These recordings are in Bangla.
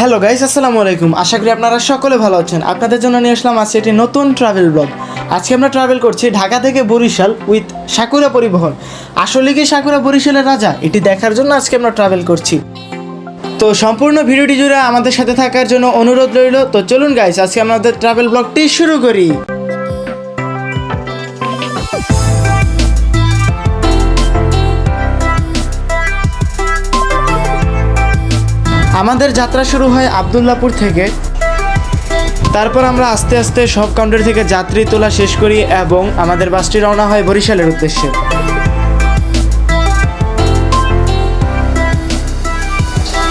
হ্যালো গাইস আসসালামু আলাইকুম। আশা করি আপনারা সকলে ভালো আছেন। আপনাদের জন্য নিয়ে আসলাম আজকে একটি নতুন ট্রাভেল ব্লগ আজকে আমরা ট্রাভেল করছি ঢাকা থেকে বরিশাল উইথ সাকুরা পরিবহন। আসলে কি সাকুরা বরিশালের রাজা? এটি দেখার জন্য আজকে আমরা ট্রাভেল করছি। তো সম্পূর্ণ ভিডিওটি জুড়ে আমাদের সাথে থাকার জন্য অনুরোধ রইল। তো চলুন গাইস আজকে আমাদের ট্রাভেল ব্লগটি শুরু করি। আমাদের যাত্রা শুরু হয় আবদুল্লাপুর থেকে। তারপর আমরা আস্তে আস্তে সব কাউন্টার থেকে যাত্রী তোলা শেষ করি এবং আমাদের বাসটি রওনা হয় বরিশালের উদ্দেশ্যে।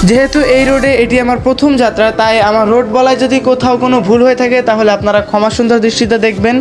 যেহেতু এই রোডে এটি আমার প্রথম যাত্রা, তাই আমার রোড বলায় যদি কোথাও কোনো ভুল হয়ে থাকে, তাহলে আপনারা ক্ষমা সুন্দর দৃষ্টিতে দেখবেন।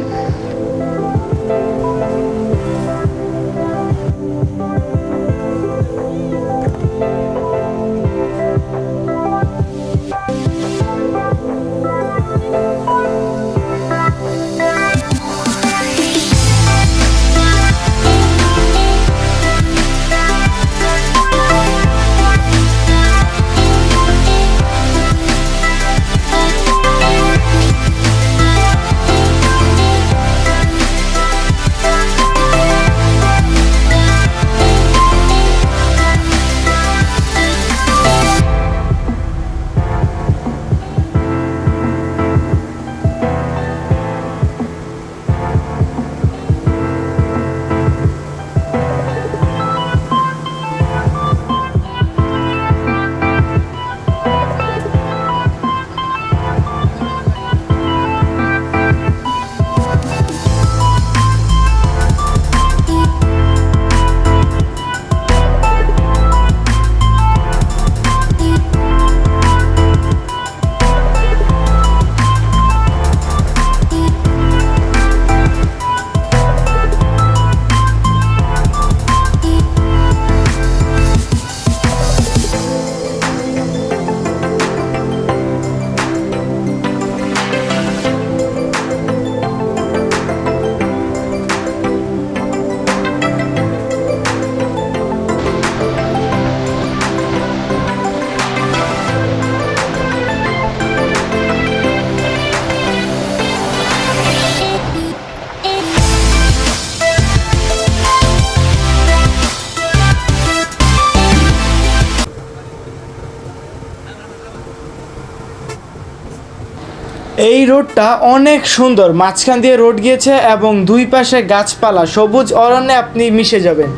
এই রোডটা অনেক সুন্দর। মাঝখান দিয়ে রোড গিয়েছে এবং দুই পাশে গাছপালা। সবুজ অরণ্যে আপনি মিশে যাবেন।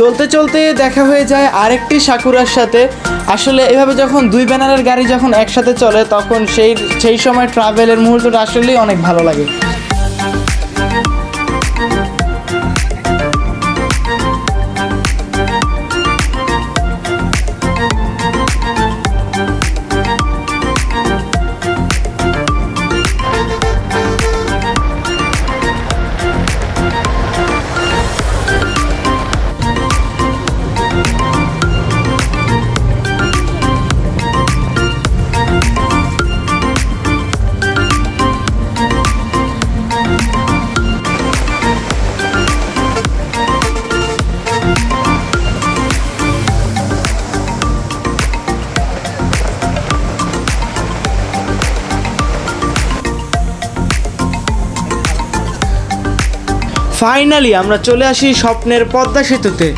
চলতে চলতে দেখা হয়ে যায় আরেকটি সাকুরার সাথে। আসলে এভাবে যখন দুই ব্যানারের গাড়ি যখন একসাথে চলে, তখন সেই সেই সময় ট্রাভেলের মুহূর্তটা আসলেই অনেক ভালো লাগে। ফাইনালি আমরা চলে আসি স্বপ্নের পদ্মা সেতুতে।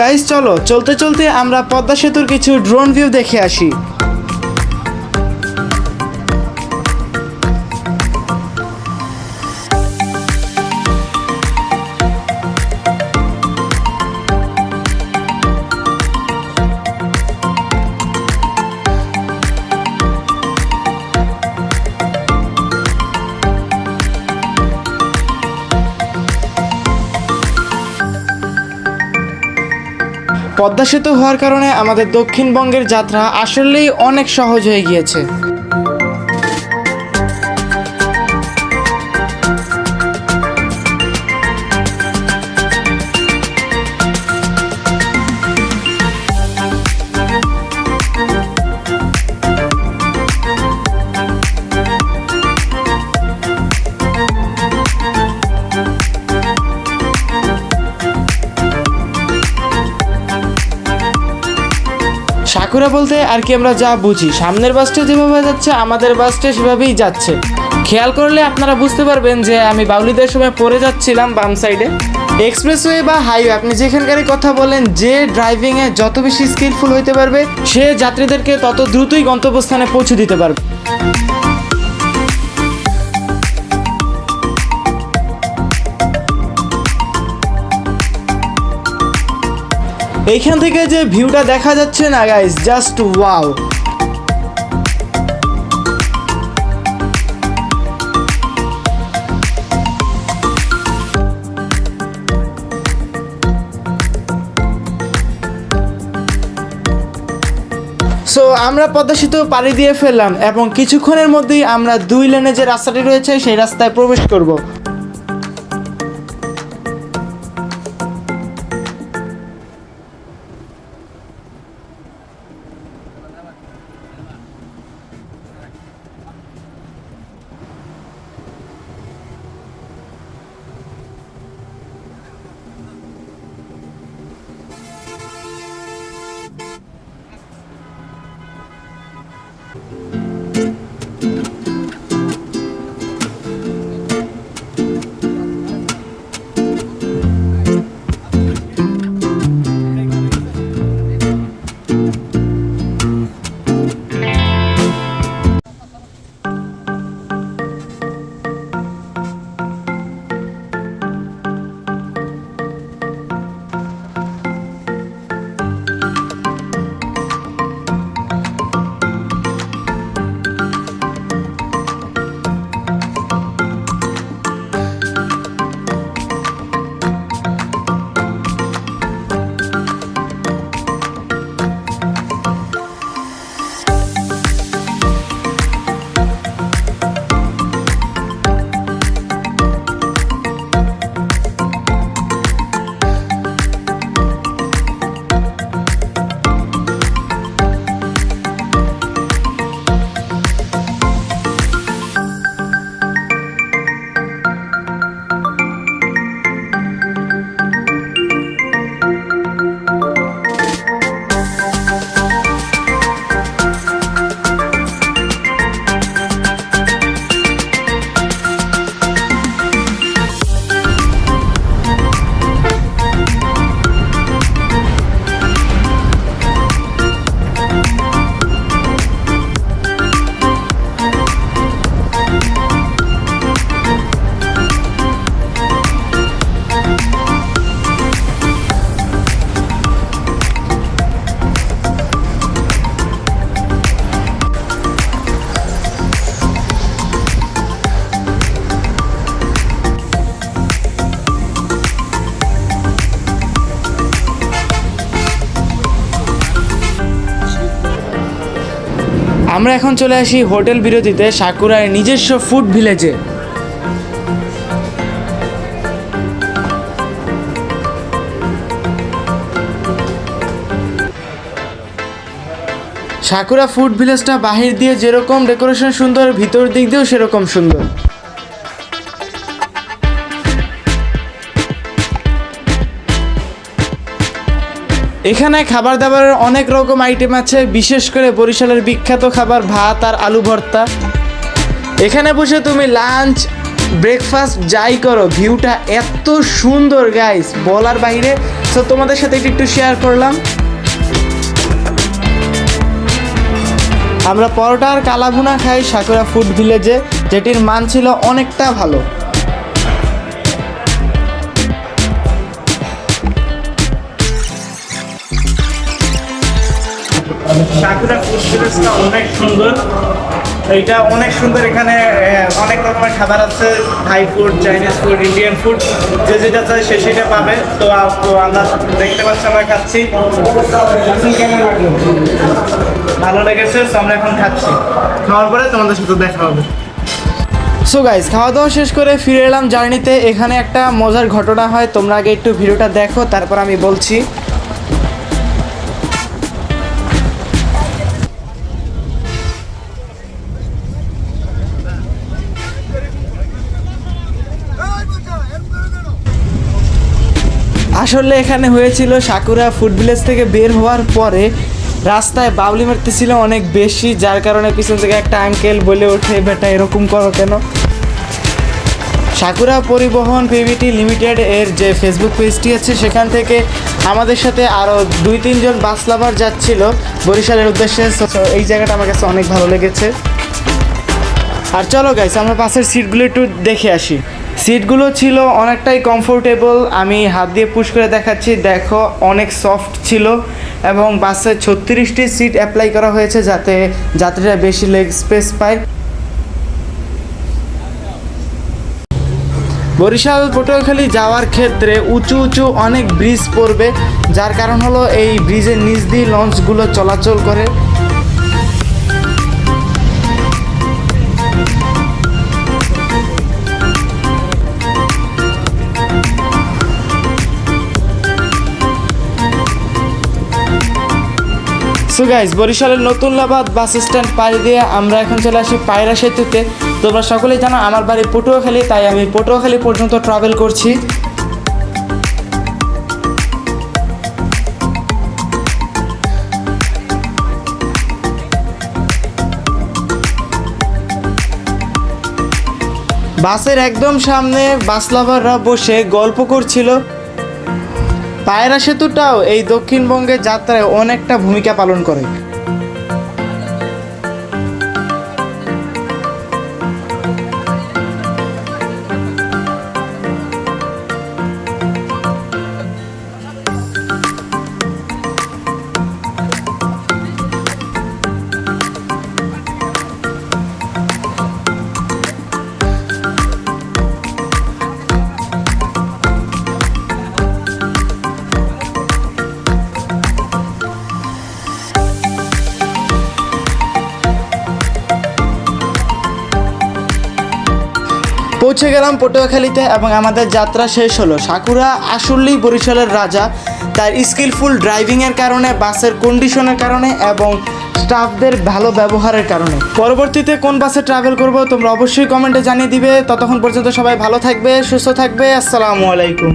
গাইস চলো চলতে চলতে আমরা পদ্মা সেতুর কিছু ড্রোন ভিউ দেখে আসি। পদ্মা সেতু হওয়ার কারণে আমাদের দক্ষিণবঙ্গের যাত্রা আসলেই অনেক সহজ হয়ে গিয়েছে। সাকুরা বলতে আর কি আমরা যা বুঝি। সামনের বাসটা যেভাবে যাচ্ছে, আমাদের বাসটা সেভাবেই যাচ্ছে। খেয়াল করলে আপনারা বুঝতে পারবেন যে আমি বাউলিদের সময় পড়ে যাচ্ছিলাম বাম সাইডে এক্সপ্রেসওয়ে বা হাইওয়ে আপনি যেখানকারই কথা বলেন, যে ড্রাইভিংয়ে যত বেশি স্কিলফুল হইতে পারবে, সে যাত্রীদেরকে তত দ্রুতই গন্তব্যস্থানে পৌঁছে দিতে পারবে। এইখান থেকে যে ভিউটা দেখা যাচ্ছে না গাইস জাস্ট ওয়াও সো আমরা পদ্মা সেতু পাড়ি দিয়ে ফেললাম এবং কিছুক্ষণের মধ্যেই আমরা দুই লেনে যে রাস্তাটি রয়েছে, সেই রাস্তায় প্রবেশ করব। আমরা এখন চলে আসি হোটেল বিরতিতে সাকুরার নিজস্ব ফুড ভিলেজে। সাকুরা ফুড ভিলেজটা বাহির দিয়ে যেরকম ডেকোরেশন সুন্দর, ভিতর দিক দিয়েও সেরকম সুন্দর। এখানে খাবার দাবারের অনেক রকম আইটেম আছে, বিশেষ করে বরিশালের বিখ্যাত খাবার ভাত আর আলু ভর্তা। এখানে বসে তুমি লাঞ্চ ব্রেকফাস্ট যাই করো ভিউটা এত সুন্দর গাইস বলার বাইরে। সো তোমাদের সাথে একটু শেয়ার করলাম। আমরা পরোটা আর কালাভুনা খাই, সাকুরা ফুড ভিলেজে যেটির মান ছিল অনেকটা ভালো। সাকুরা ফুড ভিলেজটা অনেক সুন্দর। এইটা অনেক সুন্দর এখানে অনেক রকমের খাবার আছে Thai food Chinese food Indian food যে যেটা চাই সে সেটা পাবে। তো আমরা দেখতে পাচ্ছি, আমরা খাচ্ছি? ভালো লেগেছে, তো আমরা এখন খাচ্ছি। খাওয়ার পরে তোমাদের সাথে দেখা হবে। সো গাইজ খাওয়া দাওয়া শেষ করে ফিরে এলাম জার্নিতে। এখানে একটা মজার ঘটনা হয়, তোমরা আগে একটু ভিডিওটা দেখো, তারপর আমি বলছি। আসলে এখানে হয়েছিল সাকুরা ফুড ভিলেজ থেকে বের হওয়ার পরে রাস্তায় বাবলি মারতেছিল অনেক বেশি, যার কারণে পিছন থেকে একটা আঙ্কেল বলে ওঠে, বেটা, এরকম করো কেন? সাকুরা পরিবহন পিভিটি লিমিটেড এর যে ফেসবুক পেজটি আছে, সেখান থেকে আমাদের সাথে আরও দুই তিনজন বাস লাভার যাচ্ছিল বরিশালের উদ্দেশ্যে। এই জায়গাটা আমার কাছে অনেক ভালো লেগেছে। আর চলো গাইস আমরা বাসের সিটগুলো একটু দেখে আসি। সিটগুলো ছিল অনেকটাই কমফোর্টেবল আমি হাত দিয়ে পুশ করে দেখাচ্ছি, দেখো অনেক সফট ছিল এবং বাসে ছত্রিশটি সিট অ্যাপ্লাই করা হয়েছে যাতে যাত্রীরা বেশি লেগ স্পেস পায়। বরিশাল, পটুয়াখালী যাওয়ার ক্ষেত্রে উঁচু উঁচু অনেক ব্রিজ পড়বে, যার কারণ হলো এই ব্রিজের নিচ দিয়ে লঞ্চগুলো চলাচল করে। সো গাইজ বরিশালের নতুন লাবাদ বাস স্ট্যান্ড পাড়ি দিয়ে আমরা এখন চলে আসি পায়রা সেতুতে। তোমরা সকলেই জানো আমার বাড়ি পটুয়াখালী, তাই আমি পটুয়াখালী পর্যন্ত ট্রাভেল করছি। বাসের একদম সামনে বাস লাভাররা বসে গল্প করছিল। পায়রা সেতুটাও এই দক্ষিণবঙ্গের যাত্রায় অনেকটা ভূমিকা পালন করে। পৌঁছে গেলাম পটুয়াখালীতে এবং আমাদের যাত্রা শেষ হলো। সাকুরা আসলেই বরিশালের রাজা, তার স্কিলফুল ড্রাইভিংয়ের কারণে, বাসের কন্ডিশনের কারণে এবং স্টাফদের ভালো ব্যবহারের কারণে। পরবর্তীতে কোন বাসে ট্রাভেল করব তোমরা অবশ্যই কমেন্টে জানিয়ে দিবে। ততক্ষণ পর্যন্ত সবাই ভালো থাকবে, সুস্থ থাকবে। আসসালামু আলাইকুম।